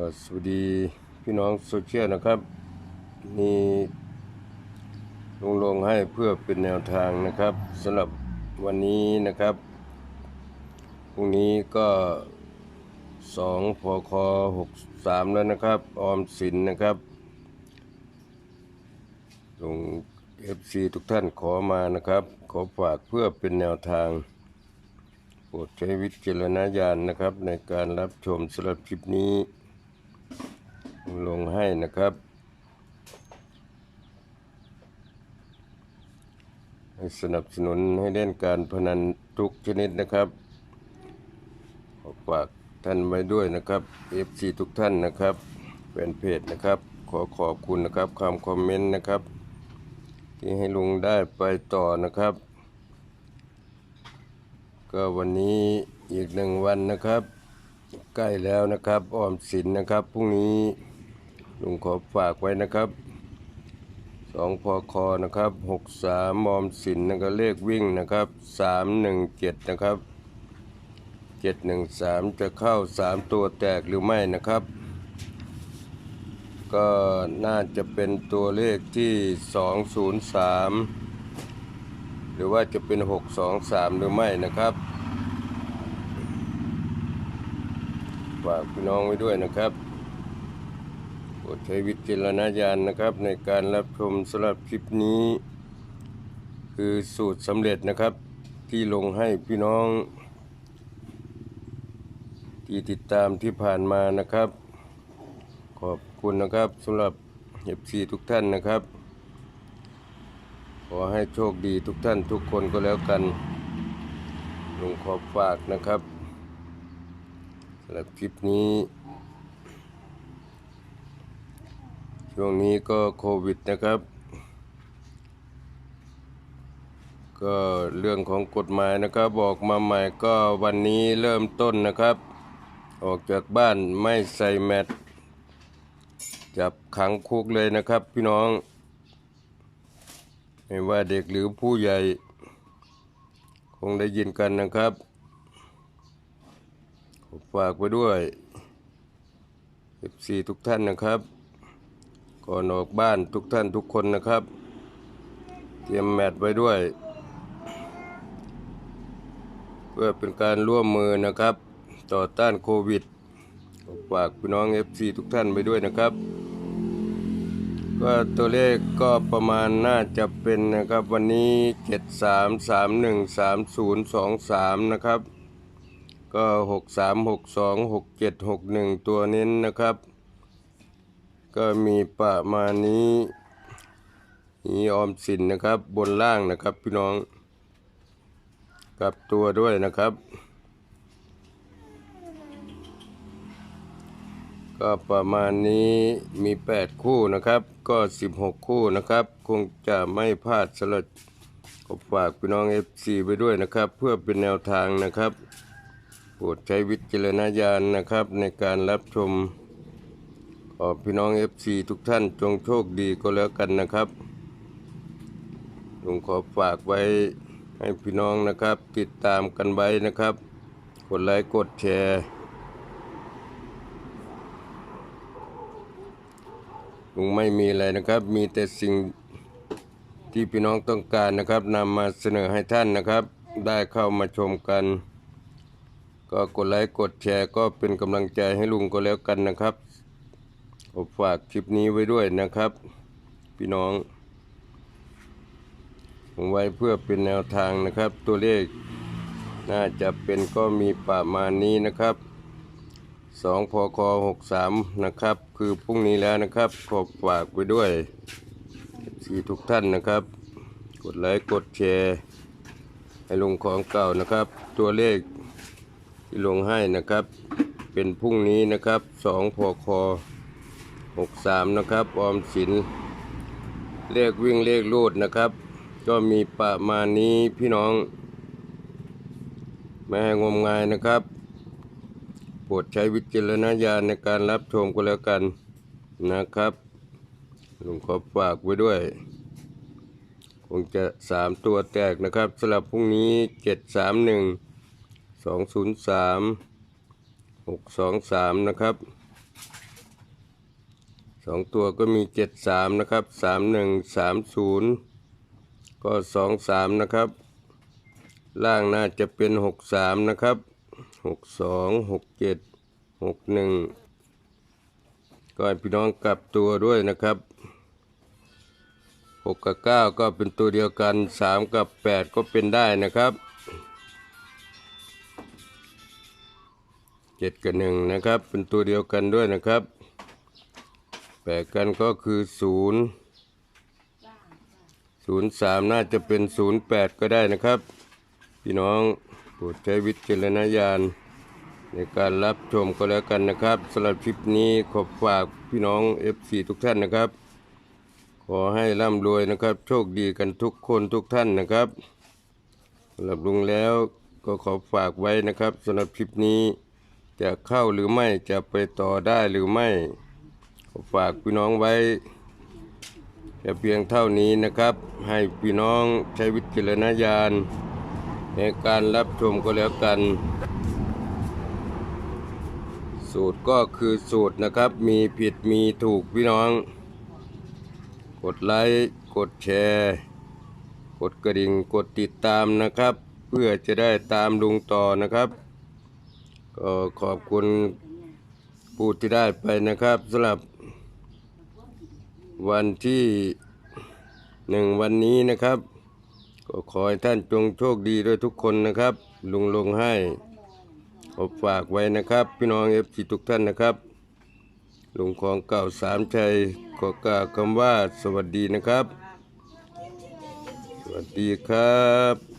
ก็สวัสดีพี่น้องโซเชียลนะครับนี่ลงลงให้เพื่อเป็นแนวทางนะครับสำหรับวันนี้นะครับพรุ่งนี้ก็สองพคหกสามแล้วนะครับออมสินนะครับลงเอฟซีทุกท่านขอมานะครับ ขอฝากเพื่อเป็นแนวทางโปรดใช้วิจารณญาณนะครับ ในการรับชมสำหรับคลิปนี้ ลงให้นะครับให้สนับสนุนให้เล่นการพนันทุกชนิดนะครับขอฝากท่านไว้ด้วยนะครับ FC ทุกท่านนะครับแฟนเพจนะครับ ขอขอบคุณนะครับคำคอมเมนต์นะครับ ที่ให้ลุงได้ไปต่อนะครับ ก็วันนี้อีกหนึ่งวันนะครับ ใกล้แล้วนะครับออมสินนะครับพรุ่งนี้ลุงขอฝากไว้นะครับสองพอคอนะครับหกสามออมสินนะครับเลขวิ่งนะครับสามหนึ่งเจ็ดนะครับเจ็ดหนึ่งสามจะเข้าสามตัวแตกหรือไม่นะครับ ก็น่าจะเป็นตัวเลขที่สองศูนย์สามหรือว่าจะเป็นหกสองสามหรือไม่นะครับ ฝากพี่น้องไว้ด้วยนะครับโปรดใช้วิจารณญาณนะครับ ในการรับชมสำหรับคลิปนี้ คือสูตรสำเร็จนะครับ ที่ลงให้พี่น้อง ที่ติดตามที่ผ่านมานะครับ ขอบคุณนะครับสำหรับเอฟซีทุกท่านนะครับ ขอให้โชคดีทุกท่านทุกคนก็แล้วกันลุงขอฝากนะครับ สำหรับคลิปนี้ ช่วงนี้ก็โควิดนะครับ ก็เรื่องของกฎหมายนะครับบอกมาใหม่ก็วันนี้เริ่มต้นนะครับ ออกจากบ้านไม่ใส่แมสจับขังคุกเลยนะครับพี่น้อง ไม่ว่าเด็กหรือผู้ใหญ่ คงได้ยินกันนะครับ ฝากไว้ด้วย14ทุกท่านนะครับ ก่อนออกบ้านทุกท่านทุกคนนะครับ เตรียมแมทไว้ด้วย เพื่อเป็นการร่วมมือนะครับ ต่อต้านโควิดฝากพี่น้อง FC ทุกท่านไปด้วยนะครับ ก็ตัวเลขก็ประมาณน่าจะเป็นนะครับ วันนี้ 73313023 นะครับ ก็หกสามหกสองหกเจ็ดหกหนึ่งตัวเน้นนะครับ ก็มีประมาณนี้นี่ออมสินนะครับ บนล่างนะครับพี่น้องกลับตัวด้วยนะครับ ก็ประมาณนี้มีแปดคู่นะครับ ก็สิบหกคู่นะครับ คงจะไม่พลาดสลัดก็ฝากพี่น้อง FC ไปด้วยนะครับ เพื่อเป็นแนวทางนะครับ โปรดใช้วิจารณญาณนะครับในการรับชม ขอพี่น้อง FC ทุกท่านจงโชคดีก็แล้วกันนะครับลุงขอฝากไว้ให้พี่น้องนะครับ ติดตามกันไว้นะครับ กดไลค์กดแชร์ลุงไม่มีอะไรนะครับ มีแต่สิ่งที่พี่น้องต้องการนะครับนำมาเสนอให้ท่านนะครับ ได้เข้ามาชมกัน ก็กดไลค์กดแชร์ก็เป็นกำลังใจให้ลุงก็แล้วกันนะครับผมฝากคลิปนี้ไว้ด้วยนะครับ พี่น้องผมไว้เพื่อเป็นแนวทางนะครับ ตัวเลขน่าจะเป็นก็มีประมาณนี้นะครับ2พค63 นะครับ คือพรุ่งนี้แล้วนะครับ ขอฝากไว้ด้วยสีทุกท่านนะครับ กดไลค์กดแชร์ให้ลุงของเก่านะครับ ตัวเลข ที่ลงให้นะครับ เป็นพรุ่งนี้นะครับสองพคหกสามนะครับออมสินเลขวิ่งเลขรูดนะครับ ก็มีประมาณนี้พี่น้อง ไม่ให้งมงายนะครับโปรดใช้วิจารณญาณในการรับชมก็แล้วกันนะครับลุงขอฝากไว้ด้วย คงจะสามตัวแตกนะครับสำหรับพรุ่งนี้เจ็ดสามหนึ่ง สองศูนย์สามหกสองสามนะครับสองตัวก็มีเจ็ดสามนะครับสามหนึ่งสามศูนย์ก็สองสามนะครับ ล่างน่าจะเป็นหกสามนะครับหกสองหกเจ็ดหกหนึ่งก็ให้พี่น้องกลับตัวด้วยนะครับหกกับเก้าก็เป็นตัวเดียวกันสามกับแปดก็เป็นได้นะครับ เจ็ดกับหนึ่งนะครับ เป็นตัวเดียวกันด้วยนะครับแปดกันก็คือศูนย์ศูนย์สามน่าจะเป็นศูนย์แปดก็ได้นะครับ พี่น้องโปรดใช้วิจารณญาณในการรับชมก็แล้วกันนะครับสำหรับคลิปนี้ขอฝากพี่น้อง FC ทุกท่านนะครับ ขอให้ร่ำรวยนะครับ โชคดีกันทุกคนทุกท่านนะครับสำหรับลุงแล้วก็ขอฝากไว้นะครับสำหรับคลิปนี้ จะเข้าหรือไม่จะไปต่อได้หรือไม่ฝากพี่น้องไว้แต่เพียงเท่านี้นะครับ ให้พี่น้องใช้วิจารณญาณในการรับชมก็แล้วกัน สูตรก็คือสูตรนะครับ มีผิดมีถูกพี่น้อง กดไลค์กดแชร์ กดกระดิ่งกดติดตามนะครับ เพื่อจะได้ตามลุงต่อนะครับ ก็ขอบคุณผู้ที่ได้ไปนะครับสำหรับวันที่หนึ่งวันนี้นะครับ ก็ขอให้ท่านจงโชคดีด้วยทุกคนนะครับ ลุงลงให้ขอฝากไว้นะครับ พี่น้องเอฟซีทุกท่านนะครับลุงของเก่าสามชัยขอกล่าวคำว่าสวัสดีนะครับ สวัสดีครับ